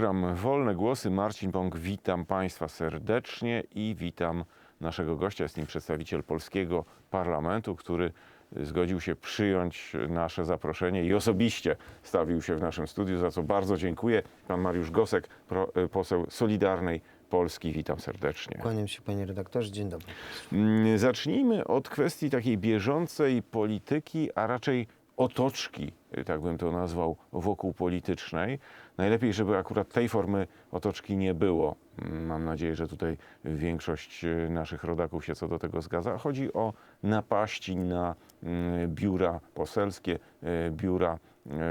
program Wolne Głosy. Marcin Bąk, witam Państwa serdecznie i witam naszego gościa. Jest nim przedstawiciel polskiego parlamentu, który zgodził się przyjąć nasze zaproszenie i osobiście stawił się w naszym studiu, za co bardzo dziękuję. Pan Mariusz Gosek, pro, poseł Solidarnej Polski. Witam serdecznie. Kłaniam się panie redaktorze, dzień dobry. Mm, Zacznijmy od kwestii takiej bieżącej polityki, a raczej otoczki, y, tak bym to nazwał, wokół politycznej. Najlepiej, żeby akurat tej formy otoczki nie było. Mm, Mam nadzieję, że tutaj większość y, naszych rodaków się co do tego zgadza. Chodzi o napaści na mm, biura poselskie, y, biura,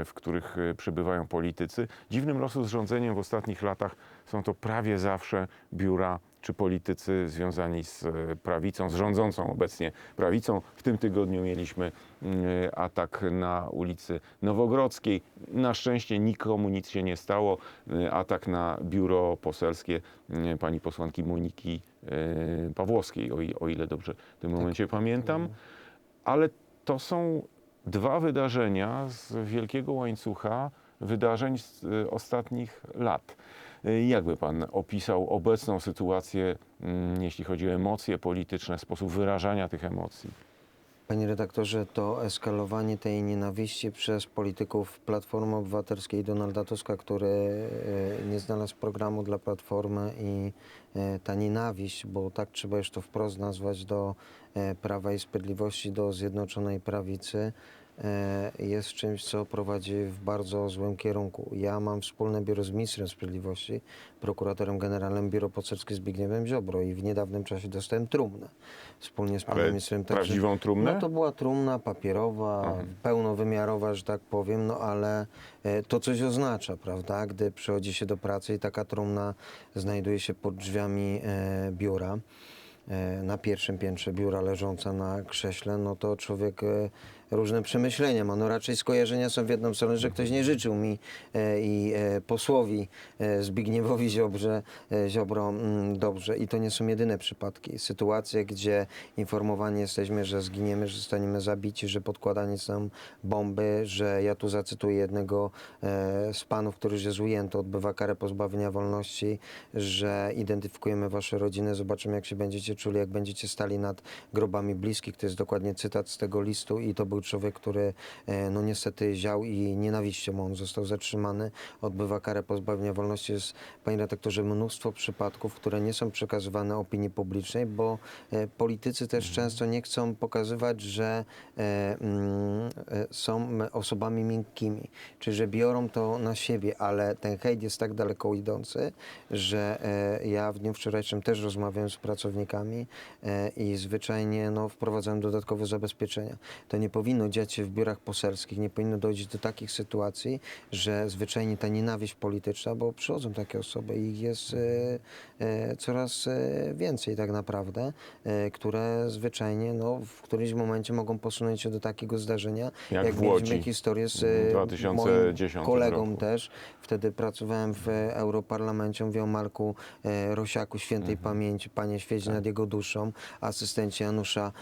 w których przybywają politycy. Dziwnym losu zrządzeniem w ostatnich latach są to prawie zawsze biura czy politycy związani z e, prawicą, z rządzącą obecnie prawicą. W tym tygodniu mieliśmy mm, atak na ulicy Nowogrodzkiej. Na szczęście nikomu nic się nie stało. E, Atak na biuro poselskie pani posłanki Moniki e, Pawłowskiej, o, ile dobrze w tym momencie pamiętam. Ale to są dwa wydarzenia z wielkiego łańcucha wydarzeń z e, ostatnich lat. E, Jakby Pan opisał obecną sytuację, mm, jeśli chodzi o emocje polityczne, sposób wyrażania tych emocji? Panie redaktorze, to eskalowanie tej nienawiści przez polityków Platformy Obywatelskiej Donalda Tuska, który e, nie znalazł programu dla Platformy i e, ta nienawiść, bo tak trzeba już to wprost nazwać, do Prawa i Sprawiedliwości, do Zjednoczonej Prawicy, jest czymś, co prowadzi w bardzo złym kierunku. Ja mam wspólne biuro z ministrem sprawiedliwości, prokuratorem generalnym Biuro Poselskie Zbigniewem Ziobro i w niedawnym czasie dostałem trumnę wspólnie z panem Ale ministrem. także- prawdziwą trumnę? No to była trumna papierowa, pełnowymiarowa, że tak powiem, no ale e, to coś oznacza, prawda? Gdy przychodzi się do pracy i taka trumna znajduje się pod drzwiami e, biura, e, na pierwszym piętrze biura leżąca na krześle, no to człowiek e, różne przemyślenia ma. No raczej skojarzenia są w jedną stronę, że ktoś nie życzył mi e, i e, posłowi e, Zbigniewowi Ziobrze, e, Ziobro mm, dobrze. I to nie są jedyne przypadki. Sytuacje, gdzie informowani jesteśmy, że zginiemy, że zostaniemy zabici, że podkładane są bomby, że ja tu zacytuję jednego e, z panów, który już jest ujęty, odbywa karę pozbawienia wolności, że identyfikujemy wasze rodziny, zobaczymy jak się będziecie czuli, jak będziecie stali nad grobami bliskich. To jest dokładnie cytat z tego listu i to był człowiek, który e, no niestety ział i nienawiścią on został zatrzymany, odbywa karę pozbawienia wolności. Jest, panie redaktorze, mnóstwo przypadków, które nie są przekazywane opinii publicznej, bo e, politycy też często nie chcą pokazywać, że e, mm, są osobami miękkimi, czy że biorą to na siebie, ale ten hejt jest tak daleko idący, że ja w dniu wczorajszym też rozmawiałem z pracownikami i zwyczajnie no, wprowadzałem dodatkowe zabezpieczenia. To nie powinno dziać się w biurach poselskich, nie powinno dojść do takich sytuacji, że zwyczajnie ta nienawiść polityczna, bo przychodzą takie osoby i ich jest e, e, coraz e, więcej tak naprawdę, które zwyczajnie no, w którymś momencie mogą posunąć się do takiego zdarzenia, Jak w mieliśmy historię z w e, 2010 moim kolegą roku. też. Wtedy pracowałem w Europarlamencie, mówię o Marku Rosiaku, świętej Mhm. pamięci, Panie świeć Tak. nad jego duszą, asystencie Janusza,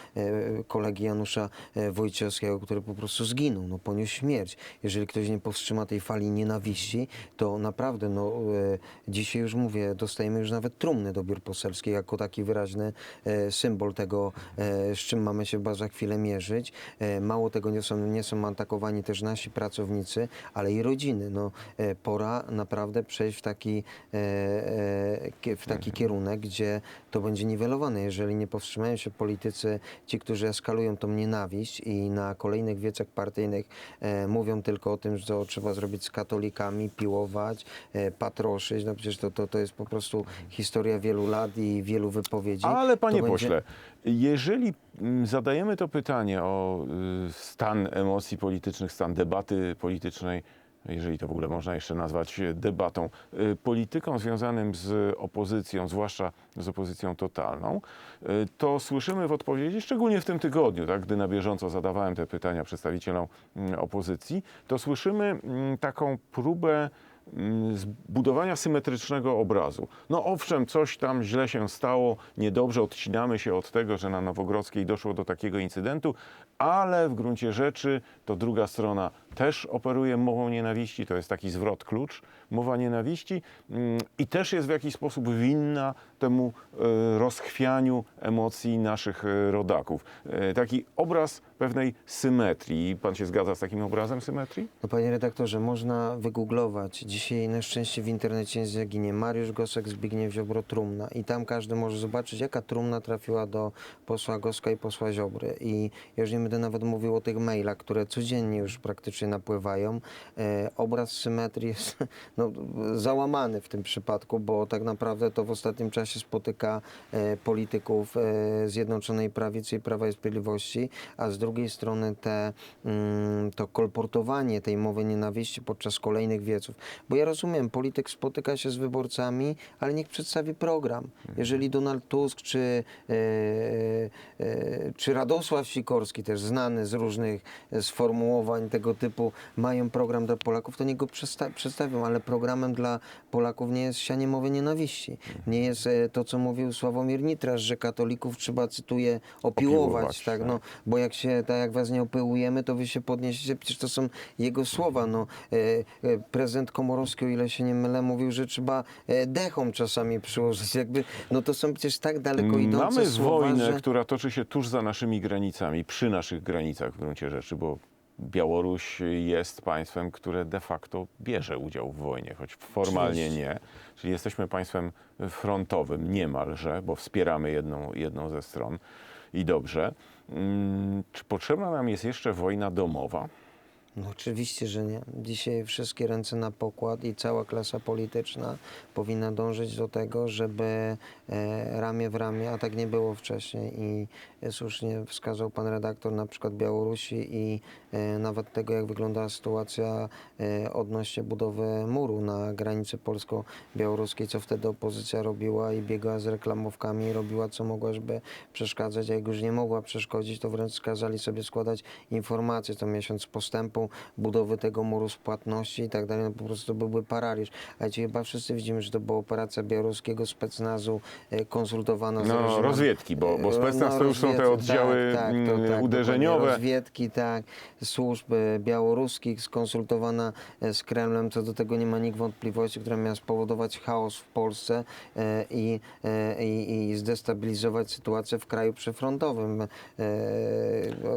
kolegi Janusza e, Wojciechowskiego, który po prostu zginął, no poniósł śmierć. Jeżeli ktoś nie powstrzyma tej fali nienawiści, to naprawdę, no e, dzisiaj już mówię, dostajemy już nawet trumny do biur poselskich jako taki wyraźny e, symbol tego, e, z czym mamy się chyba za chwilę mierzyć. E, mało tego, nie są, nie są atakowani też nasi pracownicy, ale i rodziny. No, e, pora naprawdę przejść w taki, e, e, w taki kierunek, gdzie to będzie niwelowane. Jeżeli nie powstrzymają się politycy, ci, którzy eskalują tą nienawiść i na kolejnych wiecach partyjnych e, mówią tylko o tym, że to trzeba zrobić z katolikami, piłować, e, patroszyć, no przecież to, to, to jest po prostu historia wielu lat i wielu wypowiedzi. Ale panie będzie- pośle, jeżeli mm, zadajemy to pytanie o y, stan emocji politycznych, stan debaty politycznej, jeżeli to w ogóle można jeszcze nazwać e, debatą, y, polityką związanym z opozycją, zwłaszcza z opozycją totalną, y, to słyszymy w odpowiedzi, szczególnie w tym tygodniu, tak, gdy na bieżąco zadawałem te pytania przedstawicielom mm, opozycji, to słyszymy mm, taką próbę zbudowania symetrycznego obrazu. No owszem, coś tam źle się stało, niedobrze odcinamy się od tego, że na Nowogrodzkiej doszło do takiego incydentu, ale w gruncie rzeczy to druga strona też operuje mową nienawiści, to jest taki zwrot klucz, mowa nienawiści mm, i też jest w jakiś sposób winna temu e, rozchwianiu emocji naszych e, rodaków. E, Taki obraz pewnej symetrii. Pan się zgadza z takim obrazem symetrii? No panie redaktorze, można wygooglować. Dzisiaj na szczęście w internecie nie zaginie Mariusz Gosek, Zbigniew Ziobro, trumna. I tam każdy może zobaczyć, jaka trumna trafiła do posła Goska i posła Ziobry. I już nie będę nawet mówił o tych mailach, które codziennie już praktycznie napływają. E, obraz symetrii jest no, załamany w tym przypadku, bo tak naprawdę to w ostatnim czasie spotyka e, polityków e, Zjednoczonej Prawicy i Prawa i Sprawiedliwości, a z drugiej strony te, mm, to kolportowanie tej mowy nienawiści podczas kolejnych wieców. Bo ja rozumiem, polityk spotyka się z wyborcami, ale niech przedstawi program. Jeżeli Donald Tusk czy, e, czy Radosław Sikorski, też znany z różnych sformułowań tego typu, mają program dla Polaków, to niech go przedsta- przedstawią, ale programem dla Polaków nie jest sianie mowy nienawiści. Nie jest to, co mówił Sławomir Nitras, że katolików trzeba, cytuję, opiłować. Opiłować, tak, tak. no, bo jak się, tak jak was nie opyłujemy, to wy się podniesiecie, przecież to są jego słowa, no. E, e, prezydent Komorowski, o ile się nie mylę, mówił, że trzeba e, dechom czasami przyłożyć, jakby, no to są przecież tak daleko idące Mamy słowa, wojnę, że... która toczy się tuż za naszymi granicami, przy naszych granicach w gruncie rzeczy, bo Białoruś jest państwem, które de facto bierze udział w wojnie, choć formalnie nie. Czyli jesteśmy państwem frontowym niemalże, bo wspieramy jedną, jedną ze stron i dobrze. Mm, Czy potrzebna nam jest jeszcze wojna domowa? No oczywiście, że nie. Dzisiaj wszystkie ręce na pokład i cała klasa polityczna powinna dążyć do tego, żeby e, ramię w ramię, a tak nie było wcześniej i e, słusznie wskazał pan redaktor na przykład Białorusi i e, nawet tego, jak wyglądała sytuacja e, odnośnie budowy muru na granicy polsko-białoruskiej, co wtedy opozycja robiła i biegała z reklamówkami i robiła co mogła, żeby przeszkadzać, a jak już nie mogła przeszkodzić, to wręcz skazali sobie składać informacje co miesiąc postępu budowy tego muru spłatności i tak dalej, no po prostu to byłby paraliż. A dzisiaj chyba wszyscy widzimy, że to była operacja białoruskiego specnazu e, konsultowana z No, reżimem. rozwiedki, bo, bo E, specnaz to już są te rozwiedki, oddziały tak, tak, to, mm, tak, dokładnie, uderzeniowe. Rozwiedki, tak, służb e, białoruskich skonsultowana z Kremlem, co do tego nie ma nikt wątpliwości, która miała spowodować chaos w Polsce i, i, i zdestabilizować sytuację w kraju przyfrontowym.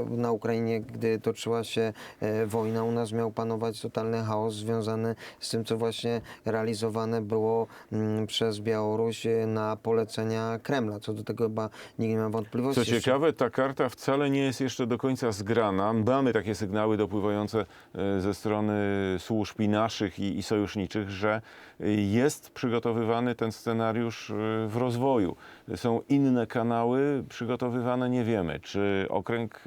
Na Ukrainie, gdy toczyła się e, wojna, u nas miał panować totalny chaos związany z tym, co właśnie realizowane było mm, przez Białoruś e, na polecenia Kremla. Co do tego chyba nikt nie ma wątpliwości. Co ciekawe, ta karta wcale nie jest jeszcze do końca zgrana. Mamy takie sygnały dopływające e, ze strony służb i naszych i, i sojuszniczych, że e, jest przygotowywany ten scenariusz w rozwoju. Są inne kanały przygotowywane, nie wiemy, czy okręg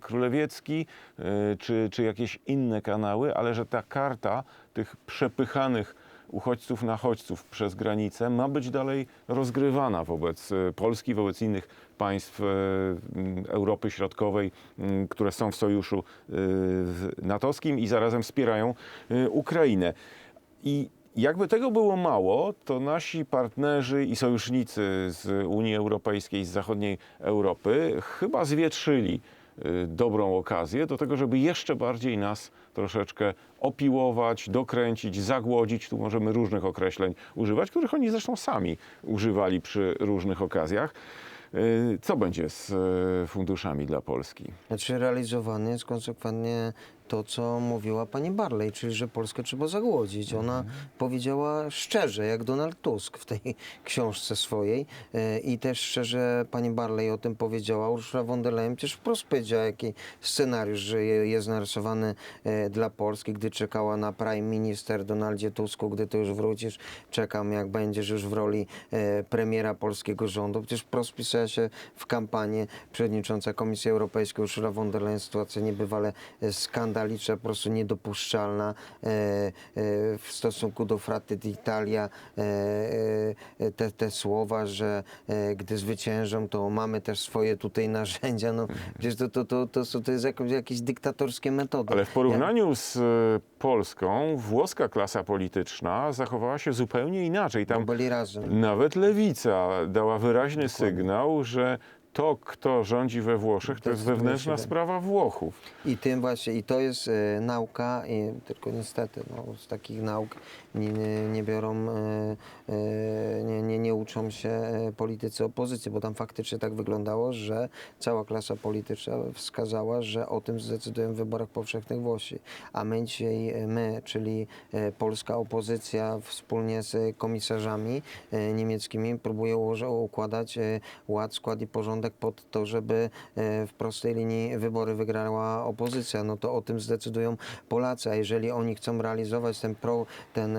królewiecki, e, czy, czy jakieś inne kanały, ale że ta karta tych przepychanych uchodźców nachodźców przez granicę ma być dalej rozgrywana wobec e, Polski, wobec innych państw m, Europy Środkowej, które są w sojuszu natowskim i zarazem wspierają Ukrainę. I jakby tego było mało, to nasi partnerzy i sojusznicy z Unii Europejskiej, z zachodniej Europy chyba zwietrzyli y, dobrą okazję do tego, żeby jeszcze bardziej nas troszeczkę opiłować, dokręcić, zagłodzić. Tu możemy różnych określeń używać, których oni zresztą sami używali przy różnych okazjach. Y, Co będzie z y, funduszami dla Polski? Znaczy realizowane jest konsekwentnie to, co mówiła pani Barley, czyli że Polskę trzeba zagłodzić. Ona powiedziała szczerze, jak Donald Tusk w tej książce swojej e, i też szczerze pani Barley o tym powiedziała. Ursula von der Leyen przecież wprost powiedziała, jaki scenariusz, że je- jest narysowany e, dla Polski, gdy czekała na prime minister Donaldzie Tusku, gdy ty już wrócisz, czekam jak będziesz już w roli e, premiera polskiego rządu. Przecież wprost pisała się w kampanię przewodnicząca Komisji Europejskiej Ursula von der Leyen sytuacja niebywale e, skandaliczna, po prostu niedopuszczalna e, e, w stosunku do Fratelli d'Italia. E, te, te słowa, że gdy zwyciężą, to mamy też swoje tutaj narzędzia. No, przecież to, to, to, to, to jest jakieś, jakieś dyktatorskie metody. Ale w porównaniu z Polską, włoska klasa polityczna zachowała się zupełnie inaczej. Tam Tam byli razem. nawet lewica dała wyraźny sygnał, że to, kto rządzi we Włoszech, to jest wewnętrzna sprawa Włochów. I tym właśnie, i to jest e, nauka, i, tylko niestety no, z takich nauk nie, nie, biorą, e, e, nie, nie, nie uczą się e, politycy opozycji, bo tam faktycznie tak wyglądało, że cała klasa polityczna wskazała, że o tym zdecydują w wyborach powszechnych Włosi. A my dzisiaj, my, czyli polska opozycja wspólnie z komisarzami niemieckimi próbuje układać ład, skład i porządek pod to, żeby w prostej linii wybory wygrała opozycja. No to o tym zdecydują Polacy. A jeżeli oni chcą realizować ten, pro, ten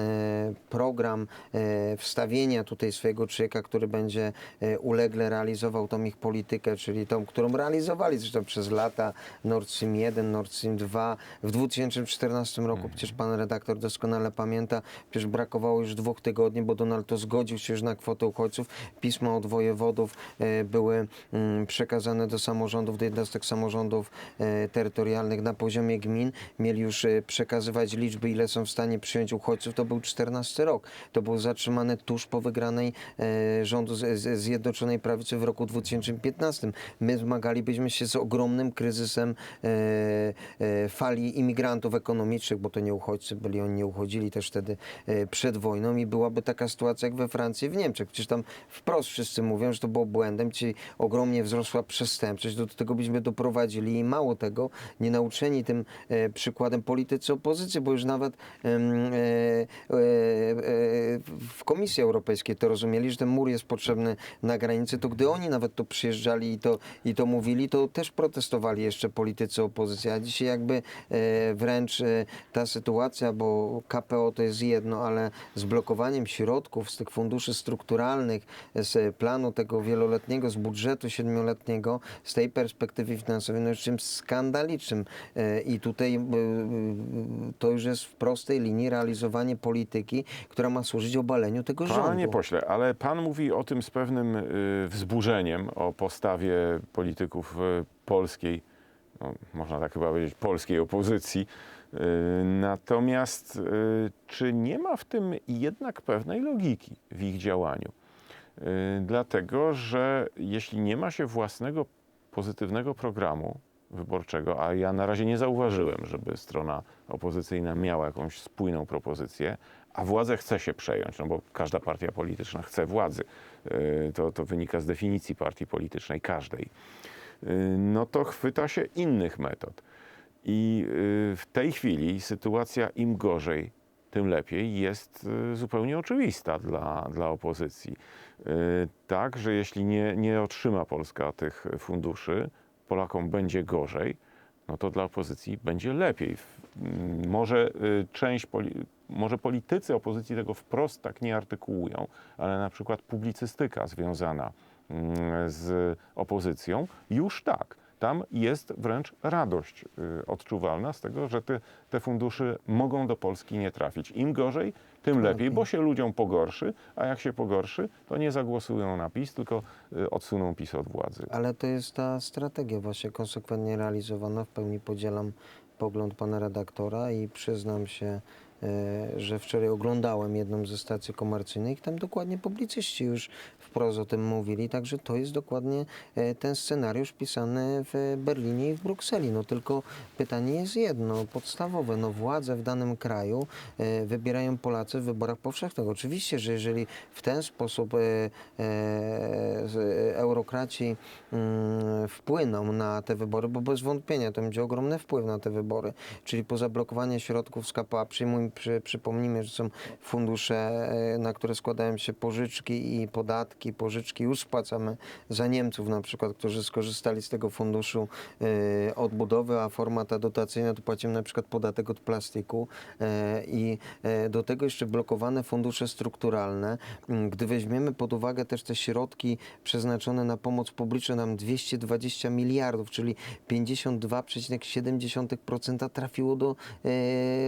program e, wstawienia tutaj swojego człowieka, który będzie e, ulegle realizował tą ich politykę, czyli tą, którą realizowali zresztą przez lata Nord Stream 1, Nord Stream 2. W 2014 roku, przecież pan redaktor doskonale pamięta, przecież brakowało już dwóch tygodni, bo Donald to zgodził się już na kwotę uchodźców. Pisma od wojewodów e, były mm, przekazane do samorządów, do jednostek samorządów e, terytorialnych na poziomie gmin. Mieli już e, przekazywać liczby, ile są w stanie przyjąć uchodźców. To był 14 rok. To było zatrzymane tuż po wygranej e, rządu z, z Zjednoczonej Prawicy w roku 2015. My zmagalibyśmy się z ogromnym kryzysem e, e, fali imigrantów ekonomicznych, bo to nie uchodźcy byli, oni nie uchodzili też wtedy e, przed wojną i byłaby taka sytuacja jak we Francji w Niemczech. Przecież tam wprost wszyscy mówią, że to było błędem, czyli ogromnie wzrosła przestępczość, do tego byśmy doprowadzili i mało tego, nie nauczeni tym e, przykładem politycy opozycji, bo już nawet e, w Komisji Europejskiej to rozumieli, że ten mur jest potrzebny na granicy, to gdy oni nawet tu przyjeżdżali i to, i to mówili, to też protestowali jeszcze politycy opozycji, a dzisiaj jakby e, wręcz e, ta sytuacja, bo KPO to jest jedno, ale z blokowaniem środków z tych funduszy strukturalnych, z planu tego wieloletniego, z budżetu siedmioletniego, z tej perspektywy finansowej, no jest czymś skandalicznym. E, I tutaj e, e, to już jest w prostej linii realizowanie polityki, która ma służyć obaleniu tego rządu. Panie pośle, ale pan mówi o tym z pewnym y, wzburzeniem, o postawie polityków y, polskiej, no, można tak chyba powiedzieć, polskiej opozycji. Y, Natomiast y, czy nie ma w tym jednak pewnej logiki w ich działaniu? Y, Dlatego, że jeśli nie ma się własnego pozytywnego programu wyborczego, a ja na razie nie zauważyłem, żeby strona opozycyjna miała jakąś spójną propozycję, a władzę chce się przejąć, no bo każda partia polityczna chce władzy. Y, To, to wynika z definicji partii politycznej każdej. Y, No to chwyta się innych metod. I y, w tej chwili sytuacja im gorzej, tym lepiej jest zupełnie oczywista dla, dla opozycji. Tak, że jeśli nie, nie otrzyma Polska tych funduszy, Polakom będzie gorzej, no to dla opozycji będzie lepiej. W- m, Może y, część, może politycy opozycji tego wprost tak nie artykułują, ale na przykład publicystyka związana mm, z opozycją już tak. Tam jest wręcz radość y, odczuwalna z tego, że te, te fundusze mogą do Polski nie trafić. Im gorzej, tym lepiej, bo się ludziom pogorszy, a jak się pogorszy, to nie zagłosują na PiS, tylko y, odsuną PiS od władzy. Ale to jest ta strategia właśnie konsekwentnie realizowana. W pełni podzielam pogląd pana redaktora i przyznam się, że wczoraj oglądałem jedną ze stacji komercyjnych. Tam dokładnie publicyści już wprost o tym mówili, także to jest dokładnie e, ten scenariusz pisany w Berlinie i w Brukseli. No tylko pytanie jest jedno, podstawowe. No władze w danym kraju e, wybierają Polacy w wyborach powszechnych. Oczywiście, że jeżeli w ten sposób e, e, e, eurokraci mm, wpłyną na te wybory, bo bez wątpienia to będzie ogromny wpływ na te wybory, czyli po zablokowaniu środków z KPA przyjmujmy tym przy, przypomnijmy, że są fundusze, e, na które składają się pożyczki i podatki. Pożyczki już spłacamy za Niemców na przykład, którzy skorzystali z tego funduszu e, odbudowy, a forma ta dotacyjna to płacimy na przykład podatek od plastiku e, i do tego jeszcze blokowane fundusze strukturalne. Mm, Gdy weźmiemy pod uwagę też te środki przeznaczone na pomoc publiczną, nam 220 miliardów, czyli 52,7% trafiło do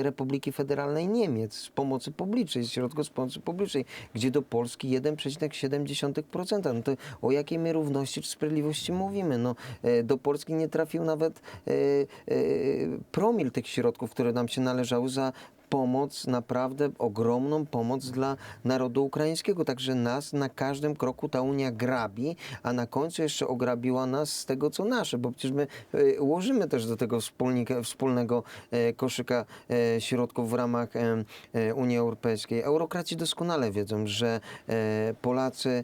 Republiki Federalnej Niemiec z pomocy publicznej, z środków z pomocy publicznej, gdzie do Polski 1,7%. No to o jakiej my równości czy sprawiedliwości mówimy? No, e, do Polski nie trafił nawet e, e, promil tych środków, które nam się należały za pomoc, naprawdę ogromną pomoc dla narodu ukraińskiego. Także nas na każdym kroku ta Unia grabi, a na końcu jeszcze ograbiła nas z tego, co nasze, bo przecież my e, ułożymy też do tego wspólnego e, koszyka e, środków w ramach Unii Europejskiej. Eurokraci doskonale wiedzą, że Polacy,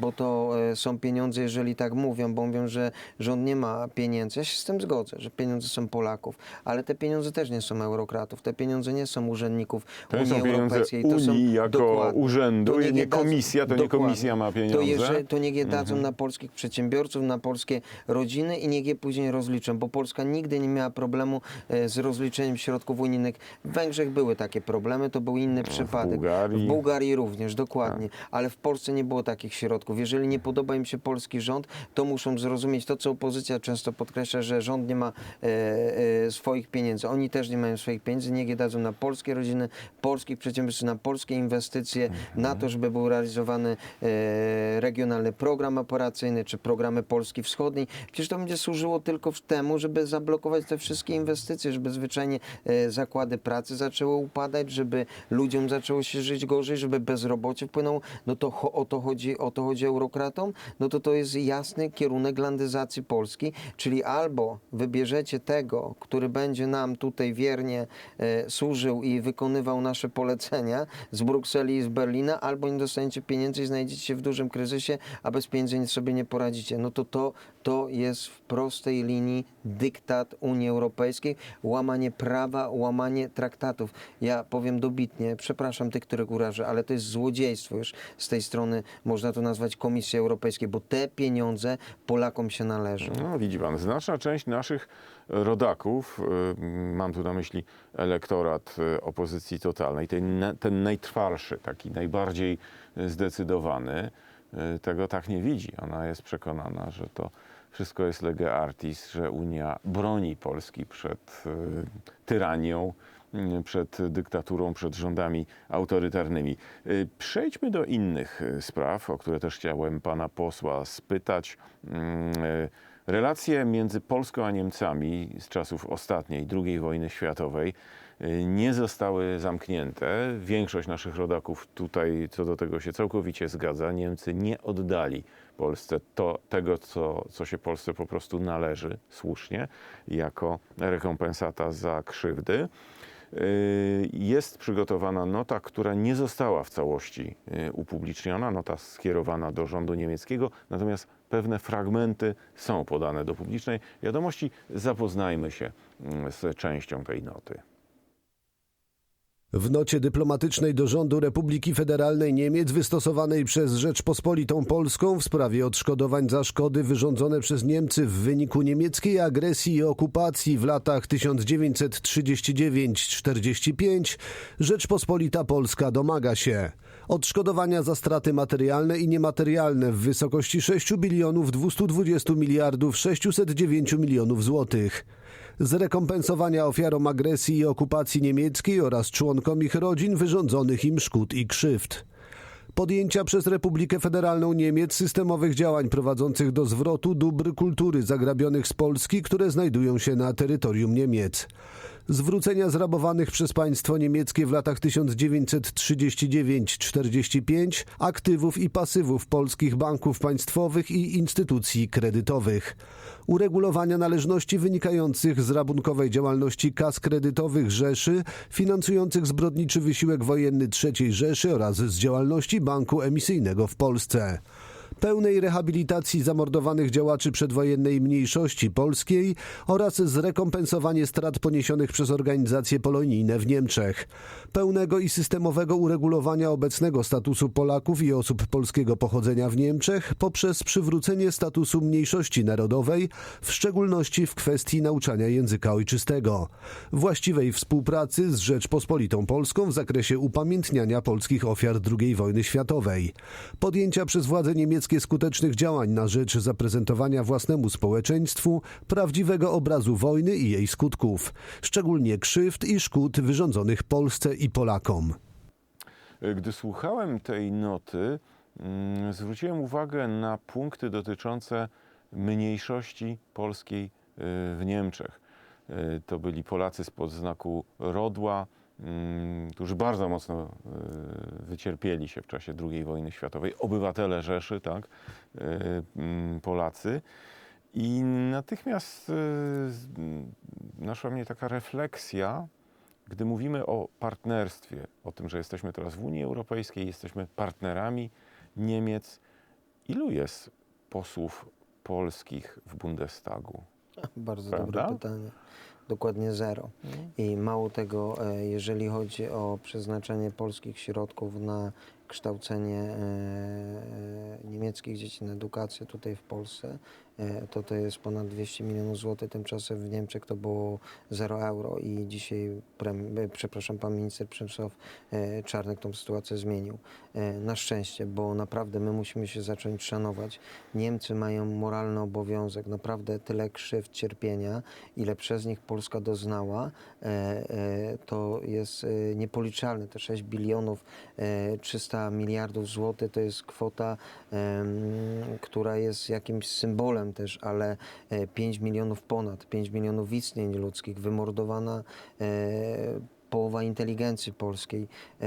bo to są pieniądze, jeżeli tak mówią, bo mówią, że rząd nie ma pieniędzy. Ja się z tym zgodzę, że pieniądze są Polaków, ale te pieniądze też nie są eurokratów. Te pieniądze nie są urzędników To nie Unii są pieniądze Europejskiej. Unii jako dokładnie. urzędu, To nie, dadzą- komisja, to nie dokładnie. komisja ma To, pieniądze. Mhm. jeżeli, to niech je dadzą na polskich przedsiębiorców, na polskie rodziny i niech je później rozliczą, bo Polska nigdy nie miała problemu e, z rozliczeniem środków unijnych. W Węgrzech były takie problemy, to był inny przypadek. No, Bułgarii. Tak. W Bułgarii również, dokładnie. Ale w Polsce nie było takich środków. Jeżeli nie podoba im się polski rząd, to muszą zrozumieć to, co opozycja często podkreśla, że rząd nie ma e, e, swoich pieniędzy. Oni też nie mają swoich pieniędzy, niech je dadzą na polskie rodziny, polskich przedsiębiorców, na polskie inwestycje, na to, żeby był realizowany e, regionalny program operacyjny, czy programy Polski Wschodniej. Przecież to będzie służyło tylko w temu, żeby zablokować te wszystkie inwestycje, żeby zwyczajnie e, zakłady pracy zaczęły upadać, żeby ludziom zaczęło się żyć gorzej, żeby bezrobocie wpłynęło. No to o to chodzi, o to chodzi eurokratom. No to to jest jasny kierunek landyzacji Polski, czyli albo wybierzecie tego, który będzie nam tutaj wiernie e, służył i wykonywał nasze polecenia z Brukseli i z Berlina, albo nie dostaniecie pieniędzy i znajdziecie się w dużym kryzysie, a bez pieniędzy sobie nie poradzicie. No to to, to jest w prostej linii dyktat Unii Europejskiej, łamanie prawa, łamanie traktatów. Ja powiem dobitnie, przepraszam tych, których urażę, ale to jest złodziejstwo już z tej strony, można to nazwać Komisji Europejskiej, bo te pieniądze Polakom się należą. No, widzi pan, znaczna część naszych rodaków, y, mam tu na myśli elektorat y, opozycji totalnej, ten, ten najtrwalszy, taki najbardziej y, zdecydowany, tego tak nie widzi. Ona jest przekonana, że to wszystko jest lege artis, że Unia broni Polski przed tyranią, przed dyktaturą, przed rządami autorytarnymi. Przejdźmy do innych spraw, o które też chciałem pana posła spytać. Relacje między Polską a Niemcami z czasów ostatniej II wojny światowej y, nie zostały zamknięte. Większość naszych rodaków tutaj co do tego się całkowicie zgadza. Niemcy nie oddali Polsce to, tego, co, co się Polsce po prostu należy słusznie, jako rekompensata za krzywdy. Y, Jest przygotowana nota, która nie została w całości y, upubliczniona, nota skierowana do rządu niemieckiego, natomiast pewne fragmenty są podane do publicznej wiadomości. Zapoznajmy się mm, z częścią tej noty. W nocie dyplomatycznej do rządu Republiki Federalnej Niemiec wystosowanej przez Rzeczpospolitą Polską w sprawie odszkodowań za szkody wyrządzone przez Niemcy w wyniku niemieckiej agresji i okupacji w latach 1939-45 Rzeczpospolita Polska domaga się. Odszkodowania za straty materialne i niematerialne w wysokości 6 bilionów 220 miliardów 609 milionów złotych zrekompensowania ofiarom agresji i okupacji niemieckiej oraz członkom ich rodzin wyrządzonych im szkód i krzywd. Podjęcia przez Republikę Federalną Niemiec systemowych działań prowadzących do zwrotu dóbr kultury zagrabionych z Polski, które znajdują się na terytorium Niemiec. Zwrócenia zrabowanych przez państwo niemieckie w latach 1939-45 aktywów i pasywów polskich banków państwowych i instytucji kredytowych uregulowania należności wynikających z rabunkowej działalności kas kredytowych Rzeszy, finansujących zbrodniczy wysiłek wojenny III Rzeszy oraz z działalności banku emisyjnego w Polsce. Pełnej rehabilitacji zamordowanych działaczy przedwojennej mniejszości polskiej oraz zrekompensowanie strat poniesionych przez organizacje polonijne w Niemczech, pełnego i systemowego uregulowania obecnego statusu Polaków i osób polskiego pochodzenia w Niemczech poprzez przywrócenie statusu mniejszości narodowej, w szczególności w kwestii nauczania języka ojczystego, właściwej współpracy z Rzeczpospolitą Polską w zakresie upamiętniania polskich ofiar II wojny światowej, podjęcia przez władze niemieckie skutecznych działań na rzecz zaprezentowania własnemu społeczeństwu prawdziwego obrazu wojny i jej skutków, szczególnie krzywd i szkód wyrządzonych Polsce i Polakom. Gdy słuchałem tej noty, mm, zwróciłem uwagę na punkty dotyczące mniejszości polskiej y, w Niemczech. Y, To byli Polacy spod znaku Rodła, którzy bardzo mocno y, wycierpieli się w czasie II wojny światowej. Obywatele Rzeszy, tak, y, mm, Polacy. I natychmiast y, z- m, naszła mnie taka refleksja, gdy mówimy o partnerstwie, o tym, że jesteśmy teraz w Unii Europejskiej, jesteśmy partnerami Niemiec, ilu jest posłów polskich w Bundestagu? Bardzo Prawda? dobre pytanie. Dokładnie zero. I mało tego, e, jeżeli chodzi o przeznaczenie polskich środków na kształcenie e, e, niemieckich dzieci na edukację tutaj w Polsce, e, to to jest ponad 200 milionów złotych, tymczasem w Niemczech to było 0 euro i dzisiaj, prem, przepraszam, pan minister Przemysław Czarnek tą sytuację zmienił. Na szczęście, bo naprawdę my musimy się zacząć szanować. Niemcy mają moralny obowiązek, naprawdę tyle krzywd, cierpienia, ile przez nich Polska doznała, to jest niepoliczalne. Te 6 bilionów e, 300 miliardów złotych to jest kwota, która jest jakimś symbolem też, ale e, 5 milionów ponad, 5 milionów istnień ludzkich, wymordowana e, połowa inteligencji polskiej, e,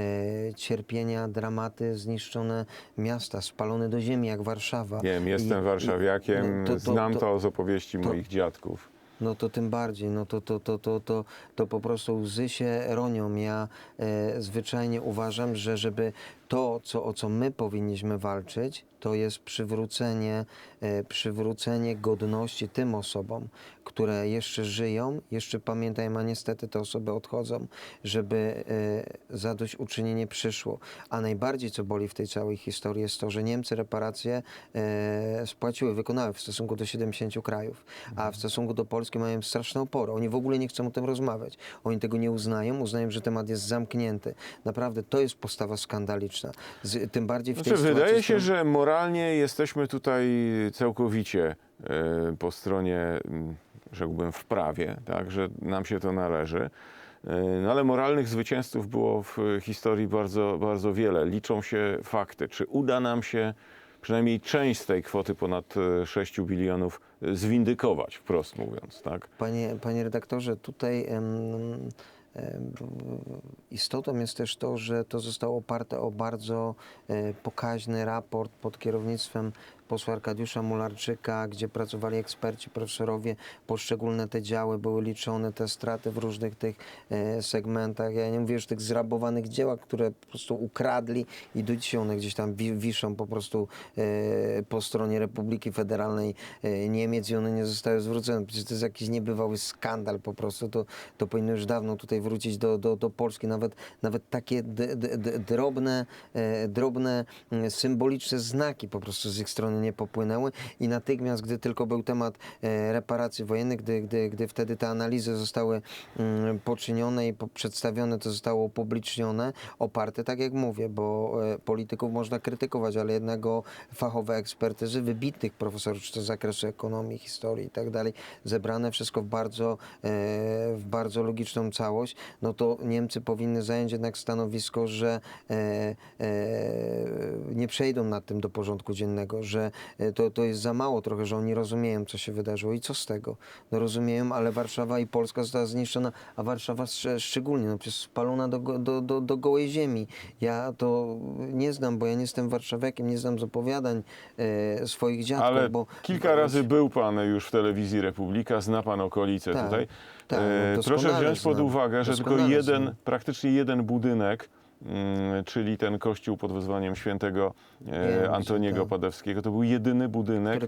cierpienia, dramaty, zniszczone miasta, spalone do ziemi jak Warszawa. Nie wiem, jestem I- warszawiakiem, no to- to- znam to, to- z opowieści moich dziadków. no to tym bardziej, no to, to, to, to, to, to po prostu łzy się ronią. Ja e, zwyczajnie uważam, że żeby to, co, o co my powinniśmy walczyć, to jest przywrócenie, e, przywrócenie godności tym osobom, które jeszcze żyją, jeszcze pamiętają, a niestety te osoby odchodzą, żeby e, zadośćuczynienie przyszło. A najbardziej, co boli w tej całej historii, jest to, że Niemcy reparacje e, spłaciły, wykonały w stosunku do 70 krajów, a w stosunku do Polski mają straszne opory. Oni w ogóle nie chcą o tym rozmawiać. Oni tego nie uznają, uznają, że temat jest zamknięty. Naprawdę to jest postawa skandaliczna. Z, tym bardziej w tej Znaczy, sytuacji, wydaje się, że moralnie jesteśmy tutaj całkowicie e, po stronie, rzekłbym, w prawie, tak, że nam się to należy. E, No ale moralnych zwycięzców było w historii bardzo, bardzo wiele. Liczą się fakty. Czy uda nam się przynajmniej część z tej kwoty ponad e, 6 bilionów e, zwindykować, wprost mówiąc, tak? Panie, panie redaktorze, tutaj em, istotą jest też to, że to zostało oparte o bardzo e, pokaźny raport pod kierownictwem posła Arkadiusza Mularczyka, gdzie pracowali eksperci, profesorowie, poszczególne te działy były liczone, te straty w różnych tych e, segmentach. Ja nie mówię już tych zrabowanych dziełach, które po prostu ukradli i do dzisiaj one gdzieś tam wi- wiszą po prostu e, po stronie Republiki Federalnej e, Niemiec i one nie zostały zwrócone. Przecież to jest jakiś niebywały skandal po prostu. To, to powinno już dawno tutaj wrócić do, do, do Polski. Nawet, nawet takie drobne, e, drobne, symboliczne znaki po prostu z ich strony nie popłynęły. I natychmiast, gdy tylko był temat e, reparacji wojennych, gdy, gdy, gdy wtedy te analizy zostały mm, poczynione i przedstawione, to zostało upublicznione, oparte, tak jak mówię, bo e, polityków można krytykować, ale jednego fachowe ekspertyzy, wybitnych profesorów, czy to z zakresu ekonomii, historii i tak dalej, zebrane wszystko w bardzo, e, w bardzo logiczną całość, no to Niemcy powinny zająć jednak stanowisko, że nie przejdą nad tym do porządku dziennego, że e, to, to jest za mało trochę, że oni rozumieją, co się wydarzyło i co z tego. No rozumieją, ale Warszawa i Polska została zniszczona, a Warszawa szcz- szczególnie, no przecież spalona do, do, do, do gołej ziemi. Ja to nie znam, bo ja nie jestem warszawiakiem, nie znam z opowiadań e, swoich dziadków, Ale bo... kilka razy był pan już w telewizji Republika, zna pan okolice Tak, tutaj. tak, E, no Proszę wziąć pod uwagę, że tylko jeden, znam. praktycznie jeden budynek czyli ten kościół pod wezwaniem świętego Wiem, e, Antoniego tak. Padewskiego. To był jedyny budynek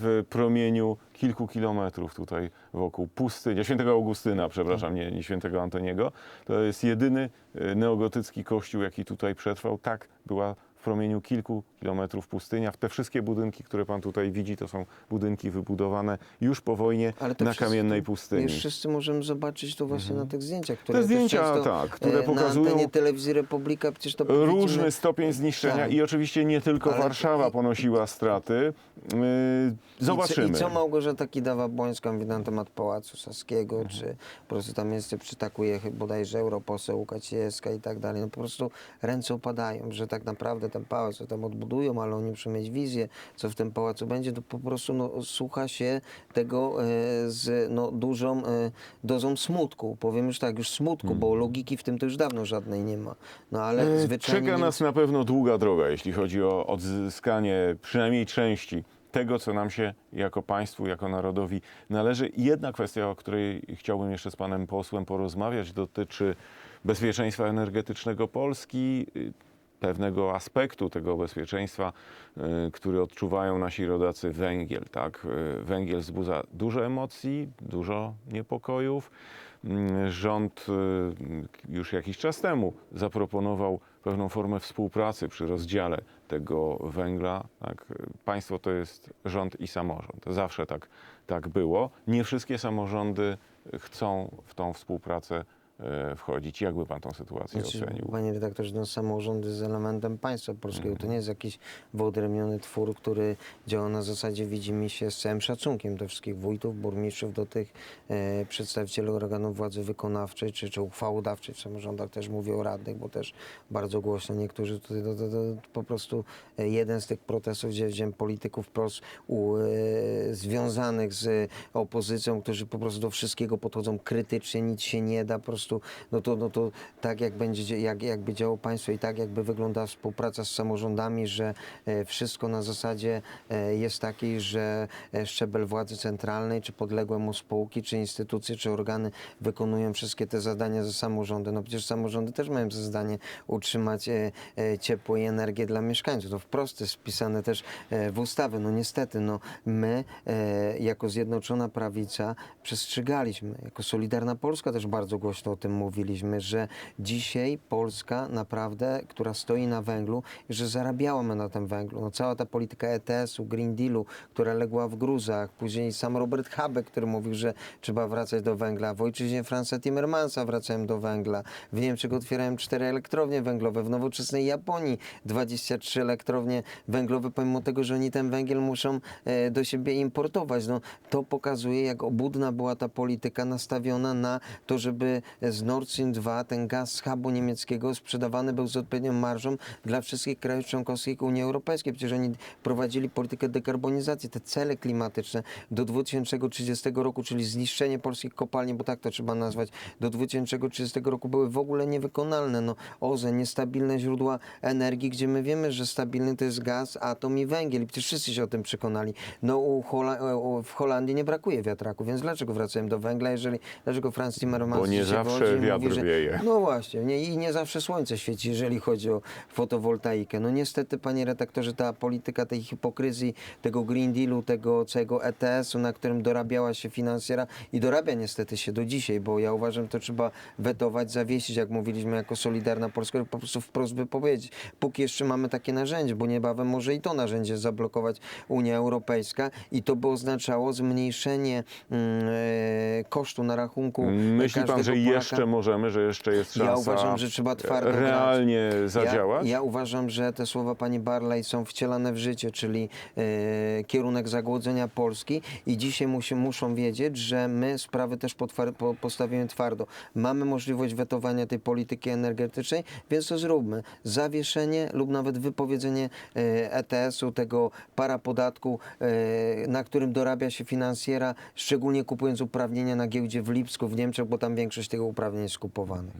w promieniu kilku kilometrów tutaj wokół pustynia, świętego Augustyna, przepraszam, nie, nie świętego Antoniego. To jest jedyny e, neogotycki kościół, jaki tutaj przetrwał. Tak, była w promieniu kilku kilometrów pustynia. Te wszystkie budynki, które pan tutaj widzi, to są budynki wybudowane już po wojnie na wszyscy- kamiennej pustyni. wszyscy możemy zobaczyć to właśnie na tych zdjęciach, które też zdjęcia, często, tak, które e, pokazują na telewizji Republika przecież to Różny widzimy. stopień zniszczenia Tak. i oczywiście nie tylko Ale- Warszawa i- ponosiła straty. Zobaczymy. I co, I co Małgorzata Kidawa-Błońska mówi na temat Pałacu Saskiego, Mhm. czy po prostu tam jeszcze przytakuje chyba bodajże europoseł Łukaciejewska i tak dalej. No po prostu ręce opadają, że tak naprawdę ten pałac to tam odbudują, ale oni muszą mieć wizję, co w tym pałacu będzie, to po prostu no, słucha się tego e, z no, dużą e, dozą smutku. Powiem już tak, już smutku, bo logiki w tym to już dawno żadnej nie ma. No ale Mhm. E, zwyczajnie... Czeka nas na pewno długa droga, jeśli chodzi o odzyskanie przynajmniej części tego, co nam się jako państwu, jako narodowi należy. Jedna kwestia, o której chciałbym jeszcze z panem posłem porozmawiać, dotyczy bezpieczeństwa energetycznego Polski, pewnego aspektu tego bezpieczeństwa, y, który odczuwają nasi rodacy węgiel. Tak? Y, Węgiel wzbudza dużo emocji, dużo niepokojów. Mm, Rząd y, już jakiś czas temu zaproponował pewną formę współpracy przy rozdziale tego węgla. Tak? Państwo to jest rząd i samorząd. Zawsze tak, tak było. Nie wszystkie samorządy chcą w tą współpracę wchodzić. Jak by pan tą sytuację Znaczy, ocenił? Panie redaktorze, no, samorządy z elementem państwa polskiego. Mhm. To nie jest jakiś wyodrębniony twór, który działa na zasadzie widzimy się z całym szacunkiem do wszystkich wójtów, burmistrzów, do tych e, przedstawicieli organów władzy wykonawczej czy, czy uchwałodawczej. W samorządach też mówię o radnych, bo też bardzo głośno niektórzy tutaj po prostu e, jeden z tych protestów, gdzie widziałem polityków wprost u, e, związanych z opozycją, którzy po prostu do wszystkiego podchodzą krytycznie, nic się nie da, po prostu no to, no to tak jak będzie, jak, jakby działało państwo i tak jakby wygląda współpraca z samorządami, że e, wszystko na zasadzie e, jest takiej, że e, szczebel władzy centralnej, czy podległe mu spółki, czy instytucje, czy organy wykonują wszystkie te zadania za samorządy. No przecież samorządy też mają za zadanie utrzymać ciepło i energię dla mieszkańców. To wprost jest wpisane też w ustawę. No niestety, no my jako Zjednoczona Prawica przestrzegaliśmy, jako Solidarna Polska też bardzo głośno o tym mówiliśmy, że dzisiaj Polska naprawdę, która stoi na węglu, że zarabiałaby na tym węglu. No, cała ta polityka ETS-u, Green Dealu, która legła w gruzach, później sam Robert Habeck, który mówił, że trzeba wracać do węgla, w ojczyźnie Franza Timmermansa wracają do węgla, w Niemczech otwierają cztery elektrownie węglowe, w nowoczesnej Japonii 23 elektrownie węglowe, pomimo tego, że oni ten węgiel muszą e, do siebie importować. No, to pokazuje, jak obudna była ta polityka nastawiona na to, żeby z Nord Stream 2 ten gaz z hubu niemieckiego sprzedawany był z odpowiednią marżą dla wszystkich krajów członkowskich Unii Europejskiej. Przecież oni prowadzili politykę dekarbonizacji, te cele klimatyczne do 2030 roku, czyli zniszczenie polskich kopalni, bo tak to trzeba nazwać, do 2030 roku były w ogóle niewykonalne. No, OZE, niestabilne źródła energii, gdzie my wiemy, że stabilny to jest gaz, atom i węgiel. I przecież wszyscy się o tym przekonali. No u Hola- u- w Holandii nie brakuje wiatraków, więc dlaczego wracają do węgla, jeżeli, dlaczego Franz Timmermans Bo nie dzisiaj zawsze i wiatr mówi, że, wieje. No właśnie, nie, i nie zawsze słońce świeci, jeżeli chodzi o fotowoltaikę. No niestety, panie redaktorze, ta polityka tej hipokryzji, tego Green Dealu, tego całego ETS-u, na którym dorabiała się finansjera i dorabia niestety się do dzisiaj, bo ja uważam, to trzeba wetować, zawiesić, jak mówiliśmy jako Solidarna Polska, po prostu wprost wypowiedzieć. Póki jeszcze mamy takie narzędzie, bo niebawem może i to narzędzie zablokować Unia Europejska i to by oznaczało zmniejszenie e, kosztu na rachunku Myśli pan, że Polaka. Jeszcze możemy, że jeszcze jest szansa Ja uważam, że trzeba twardo grać. realnie zadziałać? Ja, ja uważam, że te słowa pani Barley są wcielane w życie, czyli e, kierunek zagłodzenia Polski i dzisiaj musi, muszą wiedzieć, że my sprawy też potwar- po, postawimy twardo. Mamy możliwość wetowania tej polityki energetycznej, więc to zróbmy. Zawieszenie lub nawet wypowiedzenie e, ETS-u, tego parapodatku, e, na którym dorabia się finansjera, szczególnie kupując uprawnienia na giełdzie w Lipsku w Niemczech, bo tam większość tego uprawnień jest kupowanych.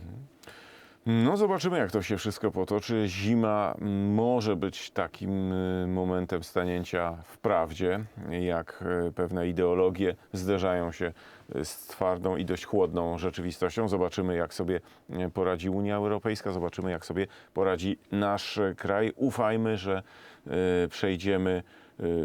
No zobaczymy, jak to się wszystko potoczy. Zima może być takim y, momentem stanięcia w prawdzie, jak y, pewne ideologie zderzają się y, z twardą i dość chłodną rzeczywistością. Zobaczymy, jak sobie poradzi Unia Europejska, zobaczymy, jak sobie poradzi nasz kraj. Ufajmy, że przejdziemy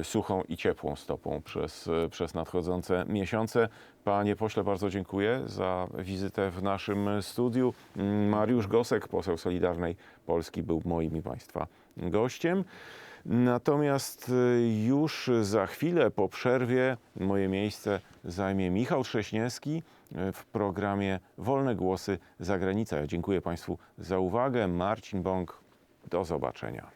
suchą i ciepłą stopą przez, y, przez nadchodzące miesiące. Panie pośle, bardzo dziękuję za wizytę w naszym studiu. Mm, Mariusz Gosek, poseł Solidarnej Polski, był moim i Państwa gościem. Natomiast y, już za chwilę po przerwie moje miejsce zajmie Michał Trześniewski y, w programie Wolne Głosy za granicą. Ja dziękuję Państwu za uwagę. Marcin Bąk, do zobaczenia.